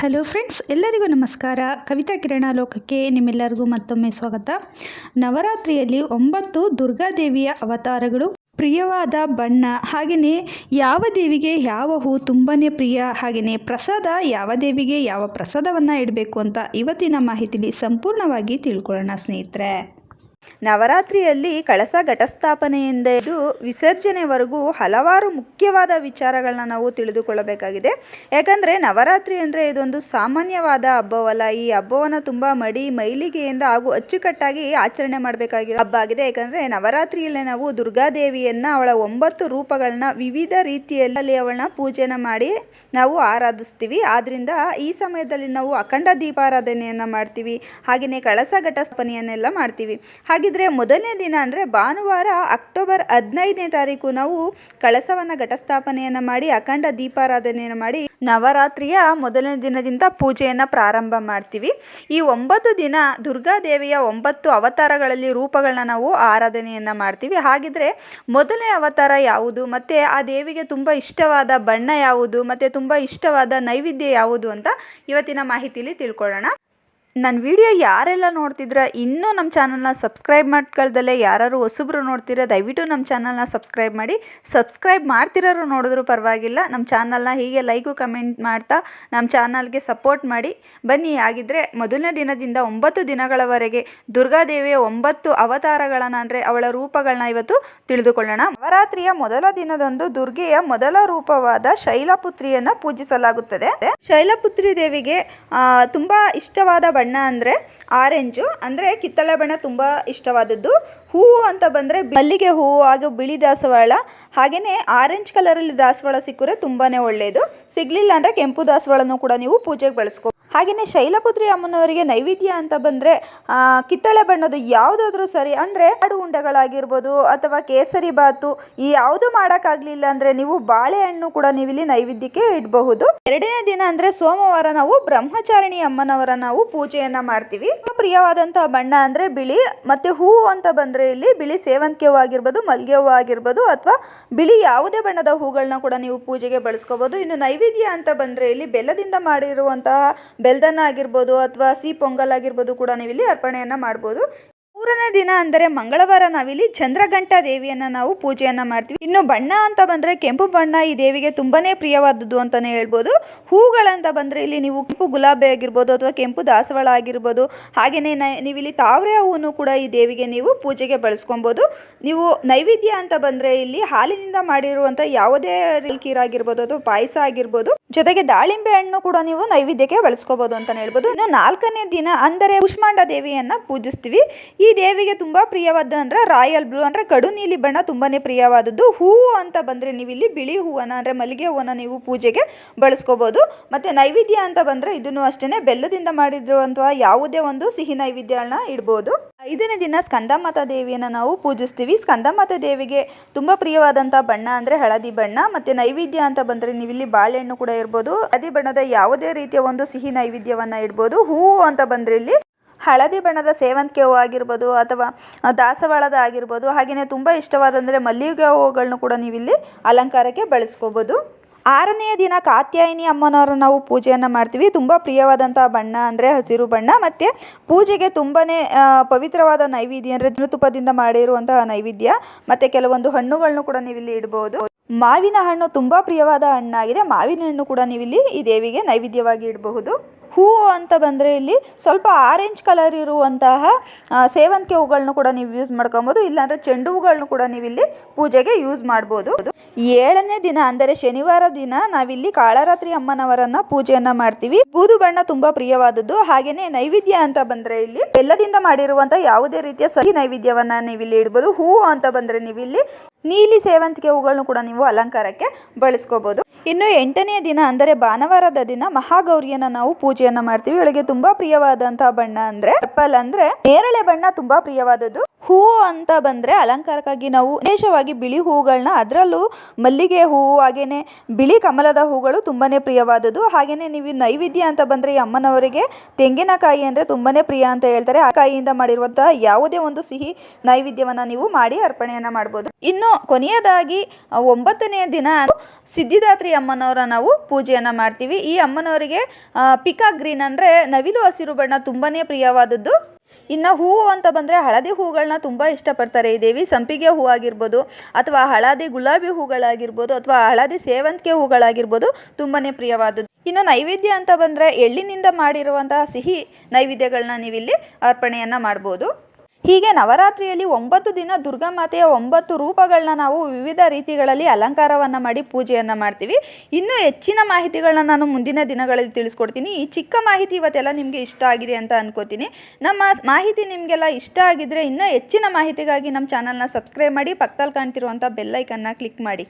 Hello friends, ಎಲ್ಲರಿಗೂ ನಮಸ್ಕಾರ. ಕವಿತಾ ಕಿರಣ ಲೋಕಕ್ಕೆ ನಿಮ್ಮೆಲ್ಲರಿಗೂ ಮತ್ತೊಮ್ಮೆ ಸ್ವಾಗತ. ನವರಾತ್ರಿಯಲ್ಲಿ ಒಂಬತ್ತು ದುರ್ಗಾದೇವಿಯ ಅವತಾರಗಳು ಪ್ರಿಯವಾದ ಬಣ್ಣ. ಹಾಗೆಯೇ ಯಾವ ದೇವಿಗೆ ಯಾವ ಹೂ ತುಂಬಾ ಪ್ರಿಯ, ಹಾಗೆಯೇ ಪ್ರಸಾದ ಯಾವ ದೇವಿಗೆ ಯಾವ ಪ್ರಸಾದವನ್ನು ಇಡಬೇಕು ಅಂತ ಇವತ್ತಿನ ಮಾಹಿತಿಲಿ ಸಂಪೂರ್ಣವಾಗಿ ತಿಳ್ಕೊಳ್ಳೋಣ ಸ್ನೇಹಿತರೆ. ನವರಾತ್ರಿಯಲ್ಲಿ ಕಳಸ ಘಟಸ್ಥಾಪನೆಯಿಂದ ಇದು ವಿಸರ್ಜನೆವರೆಗೂ ಹಲವಾರು ಮುಖ್ಯವಾದ ವಿಚಾರಗಳನ್ನ ನಾವು ತಿಳಿದುಕೊಳ್ಳಬೇಕಾಗಿದೆ. ಯಾಕಂದರೆ ನವರಾತ್ರಿ ಅಂದರೆ ಇದೊಂದು ಸಾಮಾನ್ಯವಾದ ಹಬ್ಬವಲ್ಲ. ಈ ಹಬ್ಬವನ್ನು ತುಂಬ ಮಡಿ, ಮೈಲಿಗೆಯಿಂದ ಹಾಗೂ ಅಚ್ಚುಕಟ್ಟಾಗಿ ಆಚರಣೆ ಮಾಡಬೇಕಾಗಿರೋ ಹಬ್ಬ ಆಗಿದೆ. ಯಾಕಂದರೆ ನವರಾತ್ರಿಯಲ್ಲೇ ನಾವು ದುರ್ಗಾದೇವಿಯನ್ನು ಅವಳ ಒಂಬತ್ತು ರೂಪಗಳನ್ನ ವಿವಿಧ ರೀತಿಯಲ್ಲಿ ಅವಳನ್ನ ಪೂಜೆನ ಮಾಡಿ ನಾವು ಆರಾಧಿಸ್ತೀವಿ. ಆದ್ದರಿಂದ ಈ ಸಮಯದಲ್ಲಿ ನಾವು ಅಖಂಡ ದೀಪಾರಾಧನೆಯನ್ನು ಮಾಡ್ತೀವಿ. ಹಾಗೆಯೇ ಕಳಸ ಘಟಸ್ಥಾಪನೆಯನ್ನೆಲ್ಲ ಮಾಡ್ತೀವಿ. ಹಾಗಿದ್ರೆ ಮೊದಲನೇ ದಿನ ಅಂದರೆ ಭಾನುವಾರ ಅಕ್ಟೋಬರ್ ಹದಿನೈದನೇ ತಾರೀಕು ನಾವು ಕಳಸವನ್ನು ಘಟಸ್ಥಾಪನೆಯನ್ನು ಮಾಡಿ, ಅಖಂಡ ದೀಪಾರಾಧನೆಯನ್ನು ಮಾಡಿ ನವರಾತ್ರಿಯ ಮೊದಲನೇ ದಿನದಿಂದ ಪೂಜೆಯನ್ನು ಪ್ರಾರಂಭ ಮಾಡ್ತೀವಿ. ಈ ಒಂಬತ್ತು ದಿನ ದುರ್ಗಾದೇವಿಯ ಒಂಬತ್ತು ಅವತಾರಗಳಲ್ಲಿ ರೂಪಗಳನ್ನ ನಾವು ಆರಾಧನೆಯನ್ನು ಮಾಡ್ತೀವಿ. ಹಾಗಿದ್ರೆ ಮೊದಲನೇ ಅವತಾರ ಯಾವುದು, ಮತ್ತು ಆ ದೇವಿಗೆ ತುಂಬ ಇಷ್ಟವಾದ ಬಣ್ಣ ಯಾವುದು, ಮತ್ತು ತುಂಬ ಇಷ್ಟವಾದ ನೈವೇದ್ಯ ಯಾವುದು ಅಂತ ಇವತ್ತಿನ ಮಾಹಿತಿಲಿ ತಿಳ್ಕೊಳ್ಳೋಣ. ನನ್ನ ವಿಡಿಯೋ ಯಾರೆಲ್ಲ ನೋಡ್ತಿದ್ರ, ಇನ್ನೂ ನಮ್ಮ ಚಾನಲ್ನ ಸಬ್ಸ್ಕ್ರೈಬ್ ಮಾಡ್ಕೊಳ್ದಲ್ಲೇ ಯಾರು ಹೊಸಬ್ರು ನೋಡ್ತೀರ, ದಯವಿಟ್ಟು ನಮ್ಮ ಚಾನಲ್ನ ಸಬ್ಸ್ಕ್ರೈಬ್ ಮಾಡಿ. ಸಬ್ಸ್ಕ್ರೈಬ್ ಮಾಡ್ತಿರೋರು ನೋಡಿದ್ರು ಪರವಾಗಿಲ್ಲ ನಮ್ಮ ಚಾನಲ್ನ ಹೀಗೆ ಲೈಕು ಕಮೆಂಟ್ ಮಾಡ್ತಾ ನಮ್ಮ ಚಾನಲ್ಗೆ ಸಪೋರ್ಟ್ ಮಾಡಿ. ಬನ್ನಿ, ಹಾಗಿದ್ರೆ ಮೊದಲನೇ ದಿನದಿಂದ ಒಂಬತ್ತು ದಿನಗಳವರೆಗೆ ದುರ್ಗಾದೇವಿಯ ಒಂಬತ್ತು ಅವತಾರಗಳನ್ನು ಅಂದರೆ ಅವಳ ರೂಪಗಳನ್ನ ಇವತ್ತು ತಿಳಿದುಕೊಳ್ಳೋಣ. ನವರಾತ್ರಿಯ ಮೊದಲ ದಿನದಂದು ದುರ್ಗೆಯ ಮೊದಲ ರೂಪವಾದ ಶೈಲಪುತ್ರಿಯನ್ನು ಪೂಜಿಸಲಾಗುತ್ತದೆ. ಶೈಲಪುತ್ರಿ ದೇವಿಗೆ ತುಂಬ ಇಷ್ಟವಾದ ಬಣ್ಣ ಅಂದರೆ ಆರೆಂಜು. ಅಂದರೆ ಕಿತ್ತಳೆ ಬಣ್ಣ ತುಂಬ ಇಷ್ಟವಾದದ್ದು. ಹೂವು ಅಂತ ಬಂದರೆ ಮಲ್ಲಿಗೆ ಹೂವು ಹಾಗೂ ಬಿಳಿ ದಾಸವಾಳ. ಹಾಗೆಯೇ ಆರೆಂಜ್ ಕಲರಲ್ಲಿ ದಾಸವಾಳ ಸಿಕ್ಕರೆ ತುಂಬಾ ಒಳ್ಳೆಯದು ಸಿಗಲಿಲ್ಲ ಅಂದರೆ ಕೆಂಪು ದಾಸವಾಳನೂ ಕೂಡ ನೀವು ಪೂಜೆಗೆ ಬಳಸ್ಕೊ ಹಾಗೆಯೇ ಶೈಲಪುತ್ರಿ ಅಮ್ಮನವರಿಗೆ ನೈವೇದ್ಯ ಅಂತ ಬಂದರೆ ಕಿತ್ತಳೆ ಬಣ್ಣದ ಯಾವುದಾದ್ರೂ ಸರಿ, ಅಂದರೆ ಆಡು ಉಂಡೆಗಳಾಗಿರ್ಬೋದು ಅಥವಾ ಕೇಸರಿ ಬಾತು, ಈ ಯಾವುದು ಮಾಡೋಕ್ಕಾಗಲಿಲ್ಲ ಅಂದರೆ ನೀವು ಬಾಳೆಹಣ್ಣು ಕೂಡ ನೀವು ಇಲ್ಲಿ ನೈವೇದ್ಯಕ್ಕೆ ಇಡಬಹುದು. ಎರಡನೇ ದಿನ ಅಂದರೆ ಸೋಮವಾರ ನಾವು ಬ್ರಹ್ಮಚಾರಿಣಿ ಅಮ್ಮನವರ ನಾವು ಪೂಜೆಯನ್ನು ಮಾಡ್ತೀವಿ. ಪ್ರಿಯವಾದಂತಹ ಬಣ್ಣ ಅಂದರೆ ಬಿಳಿ, ಮತ್ತು ಹೂವು ಅಂತ ಬಂದರೆ ಇಲ್ಲಿ ಬಿಳಿ ಸೇವಂತಿಗೆ ಹೂವು ಆಗಿರ್ಬೋದು, ಮಲ್ಲಿಗೆ ಹೂವು ಆಗಿರ್ಬೋದು, ಅಥವಾ ಬಿಳಿ ಯಾವುದೇ ಬಣ್ಣದ ಹೂಗಳನ್ನ ಕೂಡ ನೀವು ಪೂಜೆಗೆ ಬಳಸ್ಕೋಬಹುದು ಇನ್ನು ನೈವೇದ್ಯ ಅಂತ ಬಂದರೆ ಇಲ್ಲಿ ಬೆಲ್ಲದಿಂದ ಮಾಡಿರುವಂತಹ ಬೆಲ್ದನ್ನ ಆಗಿರ್ಬೋದು ಅಥವಾ ಸಿಹಿ ಪೊಂಗಲ್ ಆಗಿರ್ಬೋದು ಕೂಡ ನೀವು ಇಲ್ಲಿ ಅರ್ಪಣೆಯನ್ನು ಮಾಡ್ಬೋದು. ಮೂರನೇ ದಿನ ಅಂದರೆ ಮಂಗಳವಾರ ನಾವಿಲ್ಲಿ ಚಂದ್ರಘಂಟ ದೇವಿಯನ್ನು ನಾವು ಪೂಜೆಯನ್ನು ಮಾಡ್ತೀವಿ. ಇನ್ನು ಬಣ್ಣ ಅಂತ ಬಂದರೆ ಕೆಂಪು ಬಣ್ಣ ಈ ದೇವಿಗೆ ತುಂಬಾನೇ ಪ್ರಿಯವಾದದ್ದು ಅಂತಲೇ ಹೇಳ್ಬೋದು. ಹೂಗಳಂತ ಬಂದರೆ ಇಲ್ಲಿ ನೀವು ಕೆಂಪು ಗುಲಾಬಿ ಆಗಿರ್ಬೋದು ಅಥವಾ ಕೆಂಪು ದಾಸವಾಳ ಆಗಿರ್ಬೋದು ಹಾಗೆಯೇ ನೀವು ನೀವಿಲ್ಲಿ ತಾವರೆ ಹೂವನ್ನು ಕೂಡ ಈ ದೇವಿಗೆ ನೀವು ಪೂಜೆಗೆ ಬಳಸ್ಕೊಬೋದು. ನೀವು ನೈವೇದ್ಯ ಅಂತ ಬಂದರೆ ಇಲ್ಲಿ ಹಾಲಿನಿಂದ ಮಾಡಿರುವಂಥ ಯಾವುದೇ ರೀಲ್ಕೀರ್ ಆಗಿರ್ಬೋದು ಅಥವಾ ಪಾಯಸ ಆಗಿರ್ಬೋದು, ಜೊತೆಗೆ ದಾಳಿಂಬೆ ಹಣ್ಣು ಕೂಡ ನೀವು ನೈವೇದ್ಯಕ್ಕೆ ಬಳಸ್ಕೋಬಹುದು ಅಂತಾನೆ ಹೇಳ್ಬೋದು. ಇನ್ನು ನಾಲ್ಕನೇ ದಿನ ಅಂದರೆ ಕುಷ್ಮಾಂಡ ದೇವಿಯನ್ನ ಪೂಜಿಸ್ತೀವಿ. ಈ ದೇವಿಗೆ ತುಂಬಾ ಪ್ರಿಯವಾದ ಅಂದರೆ ರಾಯಲ್ ಬ್ಲೂ, ಅಂದ್ರೆ ಕಡು ನೀಲಿ ಬಣ್ಣ ತುಂಬಾನೇ ಪ್ರಿಯವಾದದ್ದು. ಹೂವು ಅಂತ ಬಂದ್ರೆ ನೀವು ಇಲ್ಲಿ ಬಿಳಿ ಹೂವನ್ನು ಅಂದ್ರೆ ಮಲ್ಲಿಗೆ ಹೂವನ್ನು ನೀವು ಪೂಜೆಗೆ ಬಳಸ್ಕೋಬೋದು. ಮತ್ತೆ ನೈವೇದ್ಯ ಅಂತ ಬಂದ್ರೆ ಇದನ್ನು ಅಷ್ಟೇ ಬೆಲ್ಲದಿಂದ ಮಾಡಿರುವಂತಹ ಯಾವುದೇ ಒಂದು ಸಿಹಿ ನೈವೇದ್ಯಗಳನ್ನ ಇಡ್ಬೋದು. ಐದನೇ ದಿನ ಸ್ಕಂದಮಾತ ದೇವಿಯನ್ನು ನಾವು ಪೂಜಿಸ್ತೀವಿ. ಸ್ಕಂದಮಾತ ದೇವಿಗೆ ತುಂಬ ಪ್ರಿಯವಾದಂಥ ಬಣ್ಣ ಅಂದರೆ ಹಳದಿ ಬಣ್ಣ. ಮತ್ತು ನೈವೇದ್ಯ ಅಂತ ಬಂದರೆ ನೀವಿಲ್ಲಿ ಬಾಳೆಹಣ್ಣು ಕೂಡ ಇರ್ಬೋದು. ಹಳದಿ ಬಣ್ಣದ ಯಾವುದೇ ರೀತಿಯ ಒಂದು ಸಿಹಿ ನೈವೇದ್ಯವನ್ನು ಇಡ್ಬೋದು. ಹೂವು ಅಂತ ಬಂದರೆ ಇಲ್ಲಿ ಹಳದಿ ಬಣ್ಣದ ಸೇವಂತಿಗೆ ಹೂವು ಆಗಿರ್ಬೋದು ಅಥವಾ ದಾಸವಾಳದ ಆಗಿರ್ಬೋದು. ಹಾಗೆಯೇ ತುಂಬ ಇಷ್ಟವಾದಂದರೆ ಮಲ್ಲಿಗೆ ಹೂವುಗಳನ್ನು ಕೂಡ ನೀವಿಲ್ಲಿ ಅಲಂಕಾರಕ್ಕೆ ಬಳಸ್ಕೋಬೋದು. ಆರನೆಯ ದಿನ ಕಾತ್ಯಾಯಿನಿ ಅಮ್ಮನವರ ನಾವು ಪೂಜೆಯನ್ನು ಮಾಡ್ತೀವಿ. ತುಂಬ ಪ್ರಿಯವಾದಂಥ ಬಣ್ಣ ಅಂದರೆ ಹಸಿರು ಬಣ್ಣ. ಮತ್ತು ಪೂಜೆಗೆ ತುಂಬಾ ಪವಿತ್ರವಾದ ನೈವೇದ್ಯ ಅಂದರೆ ಜೇನುತುಪ್ಪದಿಂದ ಮಾಡಿರುವಂತಹ ನೈವೇದ್ಯ. ಮತ್ತು ಕೆಲವೊಂದು ಹಣ್ಣುಗಳನ್ನು ಕೂಡ ನೀವಿಲ್ಲಿ ಇಡ್ಬೋದು. ಮಾವಿನ ಹಣ್ಣು ತುಂಬ ಪ್ರಿಯವಾದ ಹಣ್ಣಾಗಿದೆ. ಮಾವಿನ ಹಣ್ಣು ಕೂಡ ನೀವಿಲ್ಲಿ ಈ ದೇವಿಗೆ ನೈವೇದ್ಯವಾಗಿ ಇಡಬಹುದು. ಹೂವು ಅಂತ ಬಂದರೆ ಇಲ್ಲಿ ಸ್ವಲ್ಪ ಆರೆಂಜ್ ಕಲರ್ ಇರುವಂತಹ ಸೇವಂತಿಗೆ ಹೂಗಳನ್ನು ಕೂಡ ನೀವು ಯೂಸ್ ಮಾಡ್ಕೊಬೋದು. ಇಲ್ಲಾಂದರೆ ಚೆಂಡು ಹೂಗಳನ್ನು ಕೂಡ ನೀವಿಲ್ಲಿ ಪೂಜೆಗೆ ಯೂಸ್ ಮಾಡ್ಬೋದು. ಏಳನೇ ದಿನ ಅಂದರೆ ಶನಿವಾರ ದಿನ ನಾವಿಲ್ಲಿ ಕಾಳರಾತ್ರಿ ಅಮ್ಮನವರನ್ನ ಪೂಜೆಯನ್ನ ಮಾಡ್ತೀವಿ. ಬೂದು ಬಣ್ಣ ತುಂಬಾ ಪ್ರಿಯವಾದದ್ದು. ಹಾಗೇನೆ ನೈವೇದ್ಯ ಅಂತ ಬಂದ್ರೆ ಇಲ್ಲಿ ಬೆಲ್ಲದಿಂದ ಮಾಡಿರುವಂತಹ ಯಾವುದೇ ರೀತಿಯ ಸಹಿ ನೈವೇದ್ಯವನ್ನ ನೀವಿಲ್ಲಿ ಇಡಬಹುದು ಹೂವು ಅಂತ ಬಂದ್ರೆ ನೀವಿಲ್ಲಿ ನೀಲಿ ಸೇವಂತಿಗೆ ಹೂಗಳನ್ನು ಕೂಡ ನೀವು ಅಲಂಕಾರಕ್ಕೆ ಬಳಸ್ಕೋಬಹುದು ಇನ್ನು ಎಂಟನೆಯ ದಿನ, ಅಂದರೆ ಭಾನುವಾರದ ದಿನ, ಮಹಾಗೌರಿಯನ್ನ ನಾವು ಪೂಜೆಯನ್ನ ಮಾಡ್ತೀವಿ. ಇವಳಿಗೆ ತುಂಬಾ ಪ್ರಿಯವಾದಂತಹ ಬಣ್ಣ ಅಂದ್ರೆ ಪರ್ಪಲ್ ಅಂದ್ರೆ ನೇರಳೆ ಬಣ್ಣ ತುಂಬಾ ಪ್ರಿಯವಾದದ್ದು. ಹೂವು ಅಂತ ಬಂದ್ರೆ ಅಲಂಕಾರಕ್ಕಾಗಿ ನಾವು ವಿಶೇಷವಾಗಿ ಬಿಳಿ ಹೂಗಳನ್ನ, ಅದರಲ್ಲೂ ಮಲ್ಲಿಗೆ ಹೂವು, ಹಾಗೇನೆ ಬಿಳಿ ಕಮಲದ ಹೂಗಳು ತುಂಬಾನೇ ಪ್ರಿಯವಾದದ್ದು. ಹಾಗೇನೆ ನೀವು ನೈವೇದ್ಯ ಅಂತ ಬಂದ್ರೆ ಈ ಅಮ್ಮನವರಿಗೆ ತೆಂಗಿನಕಾಯಿ ಅಂದ್ರೆ ತುಂಬಾನೇ ಪ್ರಿಯ ಅಂತ ಹೇಳ್ತಾರೆ. ಆ ಕಾಯಿಯಿಂದ ಮಾಡಿರುವಂತಹ ಯಾವುದೇ ಒಂದು ಸಿಹಿ ನೈವೇದ್ಯವನ್ನ ನೀವು ಮಾಡಿ ಅರ್ಪಣೆಯನ್ನ ಮಾಡಬಹುದು ಇನ್ನು ಕೊನೆಯದಾಗಿ ಒಂಬತ್ತನೆಯ ದಿನ, ಸಿದ್ಧಿದಾತ್ರಿ ಅಮ್ಮನವರ ನಾವು ಪೂಜೆಯನ್ನು ಮಾಡ್ತೀವಿ. ಈ ಅಮ್ಮನವರಿಗೆ ಪಿಕಾ ಗ್ರೀನ್ ಅಂದರೆ ನವಿಲು ಹಸಿರು ಬಣ್ಣ ತುಂಬಾ ಪ್ರಿಯವಾದದ್ದು. ಇನ್ನು ಹೂವು ಅಂತ ಬಂದರೆ ಹಳದಿ ಹೂಗಳನ್ನ ತುಂಬ ಇಷ್ಟಪಡ್ತಾರೆ ಈ ದೇವಿ. ಸಂಪಿಗೆ ಹೂ ಆಗಿರ್ಬೋದು, ಅಥವಾ ಹಳದಿ ಗುಲಾಬಿ ಹೂಗಳಾಗಿರ್ಬೋದು, ಅಥವಾ ಹಳದಿ ಸೇವಂತಿಗೆ ಹೂಗಳಾಗಿರ್ಬೋದು ತುಂಬಾ ಪ್ರಿಯವಾದದ್ದು. ಇನ್ನು ನೈವೇದ್ಯ ಅಂತ ಬಂದರೆ ಎಳ್ಳಿನಿಂದ ಮಾಡಿರುವಂತಹ ಸಿಹಿ ನೈವೇದ್ಯಗಳನ್ನ ನೀವಿಲ್ಲಿ ಅರ್ಪಣೆಯನ್ನು ಮಾಡ್ಬೋದು. ಹೀಗೆ ನವರಾತ್ರಿಯಲ್ಲಿ ಒಂಬತ್ತು ದಿನ ದುರ್ಗಾಮಾತೆಯ ಒಂಬತ್ತು ರೂಪಗಳನ್ನ ನಾವು ವಿವಿಧ ರೀತಿಗಳಲ್ಲಿ ಅಲಂಕಾರವನ್ನು ಮಾಡಿ ಪೂಜೆಯನ್ನು ಮಾಡ್ತೀವಿ. ಇನ್ನೂ ಹೆಚ್ಚಿನ ಮಾಹಿತಿಗಳನ್ನ ನಾನು ಮುಂದಿನ ದಿನಗಳಲ್ಲಿ ತಿಳಿಸ್ಕೊಡ್ತೀನಿ. ಈ ಚಿಕ್ಕ ಮಾಹಿತಿ ಇವತ್ತೆಲ್ಲ ನಿಮಗೆ ಇಷ್ಟ ಆಗಿದೆ ಅಂತ ಅನ್ಕೋತೀನಿ. ನಮ್ಮ ಮಾಹಿತಿ ನಿಮಗೆಲ್ಲ ಇಷ್ಟ ಆಗಿದ್ರೆ ಇನ್ನೂ ಹೆಚ್ಚಿನ ಮಾಹಿತಿಗಾಗಿ ನಮ್ಮ ಚಾನಲ್ನ ಸಬ್ಸ್ಕ್ರೈಬ್ ಮಾಡಿ, ಪಕ್ಕದಲ್ಲಿ ಕಾಣ್ತಿರುವಂಥ ಬೆಲ್ಲೈಕನ್ನ ಕ್ಲಿಕ್ ಮಾಡಿ.